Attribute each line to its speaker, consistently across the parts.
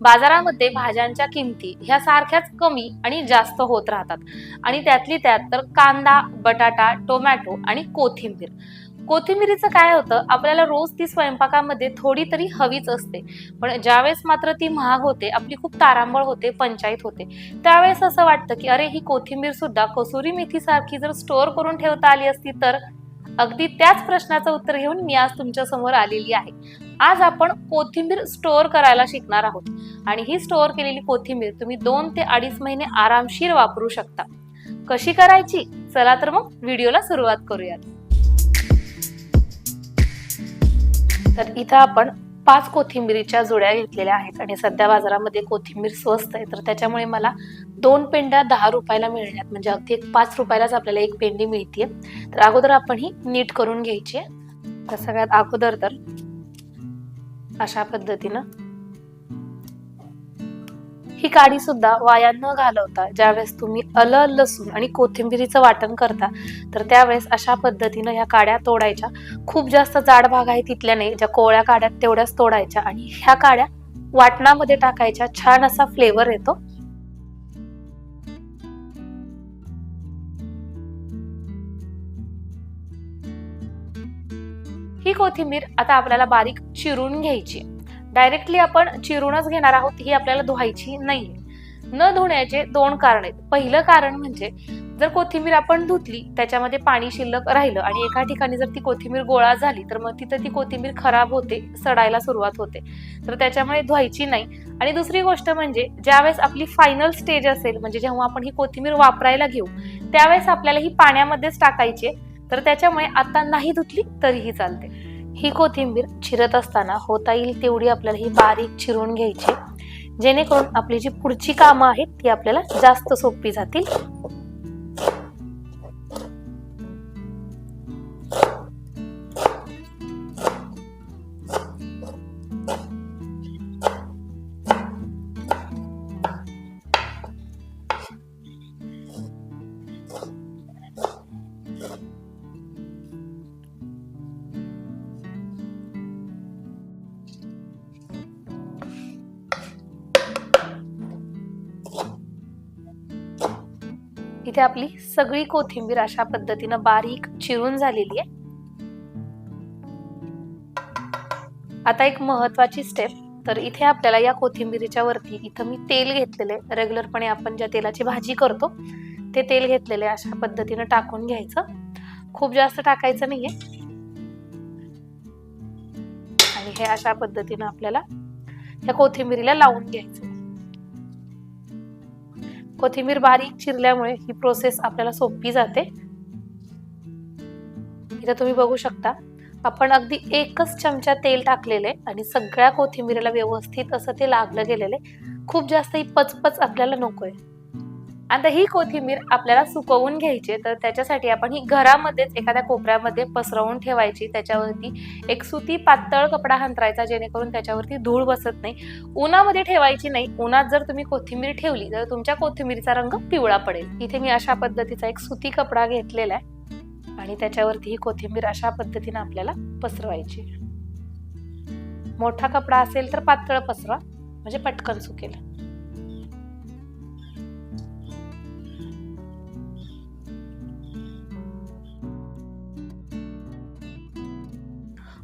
Speaker 1: बाजारामध्ये भाज्यांच्या किमती ह्या सारख्याच कमी आणि जास्त होत राहतात. आणि त्यातली त्यात तर कांदा बटाटा टोमॅटो आणि कोथिंबीर. कोथिंबीरीचं काय होतं आपल्याला रोज ती स्वयंपाकामध्ये थोडी तरी हवीच असते. पण ज्यावेळेस मात्र ती महाग होते आपली खूप तारांबळ होते पंचायत होते. त्यावेळेस असं वाटतं की अरे ही कोथिंबीर सुद्धा कसुरी मेथीसारखी जर स्टोअर करून ठेवता आली असती तर अगदी त्याच प्रश्नाचं उत्तर घेऊन मी आज तुमच्यासमोर आलेली आहे. आज आपण कोथिंबीर स्टोअर करायला शिकणार आहोत. आणि ही स्टोअर केलेली कोथिंबीर तुम्ही दोन ते अडीच महिने आरामशीर वापरू शकता. कशी करायची? चला तर मग व्हिडिओला सुरुवात करूयात. तर इथं आपण पाच कोथिंबीरीच्या जुड्या घेतलेल्या आहेत आणि सध्या बाजारामध्ये कोथिंबीर स्वस्त आहे. तर त्याच्यामुळे मला दोन पेंड्या दहा रुपयाला मिळण्यात म्हणजे अगदी एक पाच रुपयालाच आपल्याला एक पेंडी मिळते तर अगोदर आपण ही नीट करून घ्यायची आहे. तर सगळ्यात अगोदर तर अशा पद्धतीनं ही काडी सुद्धा वाया न घालवता ज्यावेळेस तुम्ही अल लसूण आणि कोथिंबिरीचं वाटण करता तर त्यावेळेस अशा पद्धतीनं ह्या काड्या तोडायच्या. खूप जास्त जाड भाग आहे तिथल्या नाही ज्या कोवळ्या काड्यात तेवढ्याच तोडायच्या आणि ह्या काड्या वाटणामध्ये टाकायच्या. छान असा फ्लेवर येतो. ही कोथिंबीर आता आपल्याला बारीक चिरून घ्यायची डायरेक्टली आपण चिरूनच घेणार आहोत ही आपल्याला धुवायची नाहीये. न धुण्याचे दोन कारण आहेत. पहिलं कारण म्हणजे जर कोथिंबीर आपण धुतली त्याच्यामध्ये पाणी शिल्लक राहिलं आणि एका ठिकाणी जर ती कोथिंबीर गोळा झाली तर मग तिथं ती कोथिंबीर खराब होते सडायला सुरुवात होते. तर त्याच्यामुळे धुवायची नाही. आणि दुसरी गोष्ट म्हणजे ज्यावेळेस आपली फायनल स्टेज असेल म्हणजे जेव्हा आपण ही कोथिंबीर वापरायला घेऊ त्यावेळेस आपल्याला ही पाण्यामध्येच टाकायची तर त्याच्यामुळे आता नाही धुतली तरीही चालते. ही कोथिंबीर चिरत असताना होता येईल तेवढी आपल्याला ही बारीक चिरून घ्यायची. जेणेकरून आपली जी पुढची कामं आहेत ती आपल्याला जास्त सोपी जातील. इथे आपली सगळी कोथिंबीर अशा पद्धतीनं बारीक चिरून झालेली आहे. आता एक महत्वाची स्टेप तर इथे आपल्याला या कोथिंबीरीच्या वरती इथं मी तेल घेतलेले रेग्युलरपणे आपण ज्या तेलाची भाजी करतो ते तेल घेतलेले अशा पद्धतीनं टाकून घ्यायचं. खूप जास्त टाकायचं नाहीये. आणि हे अशा पद्धतीनं आपल्याला या कोथिंबीरीला लावून घ्यायचं. कोथिंबीर बारीक चिरल्यामुळे ही प्रोसेस आपल्याला सोपी जाते. इथं तुम्ही बघू शकता आपण अगदी एकच चमचा तेल टाकलेले आणि सगळ्या कोथिंबीरीला व्यवस्थित असं ते लागलं गेलेले. खूप जास्त ही पचपच आपल्याला नकोय. आता ही कोथिंबीर आपल्याला सुकवून घ्यायची तर त्याच्यासाठी आपण ही घरामध्येच एखाद्या कोपऱ्यामध्ये पसरवून ठेवायची. त्याच्यावरती एक सुती पातळ कपडा हंतरायचा जेणेकरून त्याच्यावरती धूळ बसत नाही. उन्हामध्ये ठेवायची नाही. उन्हात जर तुम्ही कोथिंबीर ठेवली तर तुमच्या कोथिंबीरचा रंग पिवळा पडेल. इथे मी अशा पद्धतीचा एक सुती कपडा घेतलेला आहे आणि त्याच्यावरती ही कोथिंबीर अशा पद्धतीने आपल्याला पसरवायची मोठा कपडा असेल तर पातळ पसरवा म्हणजे पटकन सुकेल.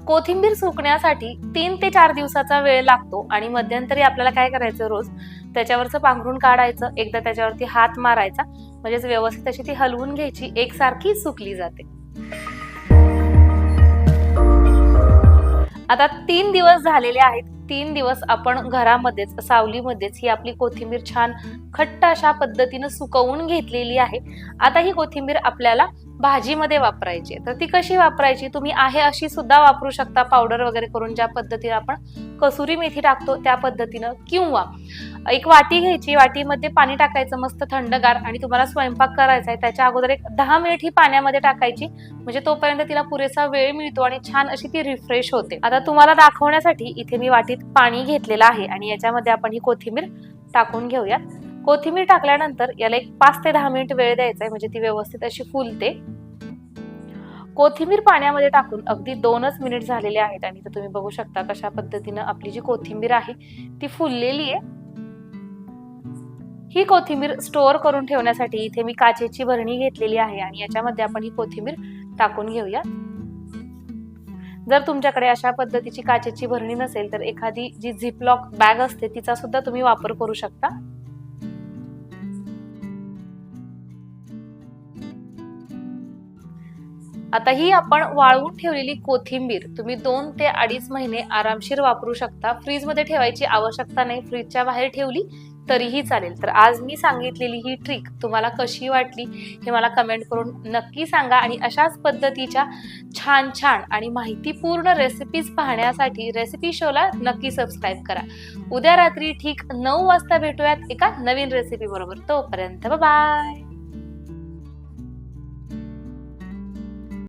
Speaker 1: कोथिंबीर सुकण्यासाठी तीन ते चार दिवसाचा वेळ लागतो आणि मध्यंतरी आपल्याला काय करायचं रोज? त्याच्यावरचं पांघरून काढायचं एकदा त्याच्यावरती हात मारायचा म्हणजेच व्यवस्थित अशी ती हलवून घ्यायची एकसारखी सुकली जाते. आता तीन दिवस झालेले आहेत. तीन दिवस आपण घरामध्येच सावलीमध्येच ही आपली कोथिंबीर छान खट्ट अशा पद्धतीनं सुकवून घेतलेली आहे. आता ही कोथिंबीर आपल्याला भाजीमध्ये वापरायची तर ती कशी वापरायची? तुम्ही आहे अशी सुद्धा वापरू शकता. पावडर वगैरे करून ज्या पद्धतीने आपण कसुरी मेथी टाकतो त्या पद्धतीनं. किंवा एक वाटी घ्यायची. वाटीमध्ये पाणी टाकायचं मस्त थंडगार आणि तुम्हाला स्वयंपाक करायचा आहे. त्याच्या अगोदर एक दहा मिनिट ही पाण्यामध्ये टाकायची. म्हणजे तोपर्यंत तिला पुरेसा वेळ मिळतो आणि छान अशी ती रिफ्रेश होते. आता तुम्हाला दाखवण्यासाठी इथे मी वाटीत पाणी घेतलेलं आहे. आणि याच्यामध्ये आपण ही कोथिंबीर टाकून घेऊया. कोथिंबीर टाकल्यानंतर याला एक पाच ते दहा मिनिट वेळ द्यायचा आहे म्हणजे ती व्यवस्थित अशी फुलते. कोथिंबीर पाण्यामध्ये टाकून अगदी दोनच मिनिट झालेले आहेत आणि तर तुम्ही बघू शकता कशा पद्धतीनं आपली जी कोथिंबीर आहे ती फुललेली आहे ही कोथिंबीर स्टोअर करून ठेवण्यासाठी इथे मी काचेची भरणी घेतलेली आहे आणि याच्यामध्ये आपण ही कोथिंबीर टाकून घेऊया जर तुमच्याकडे अशा पद्धतीची काचेची भरणी नसेल तर एखादी जी झिपलॉक बॅग असते तिचा सुद्धा तुम्ही वापर करू शकता. आता ही आपण वाळवून ठेवलेली कोथिंबीर तुम्ही दोन ते अडीच महिने आरामशीर वापरू शकता. फ्रीजमध्ये ठेवायची आवश्यकता नाही. फ्रीजच्या बाहेर ठेवली तरीही चालेल. तर आज मी सांगितलेली ही ट्रिक तुम्हाला कशी वाटली हे मला कमेंट करून नक्की सांगा आणि अशाच पद्धतीच्या छान छान आणि माहितीपूर्ण रेसिपीज पाहण्यासाठी रेसिपी शोला नक्की सबस्क्राईब करा. उद्या रात्री ठीक नऊ वाजता भेटूयात एका नवीन रेसिपी बरोबर. तोपर्यंत बाय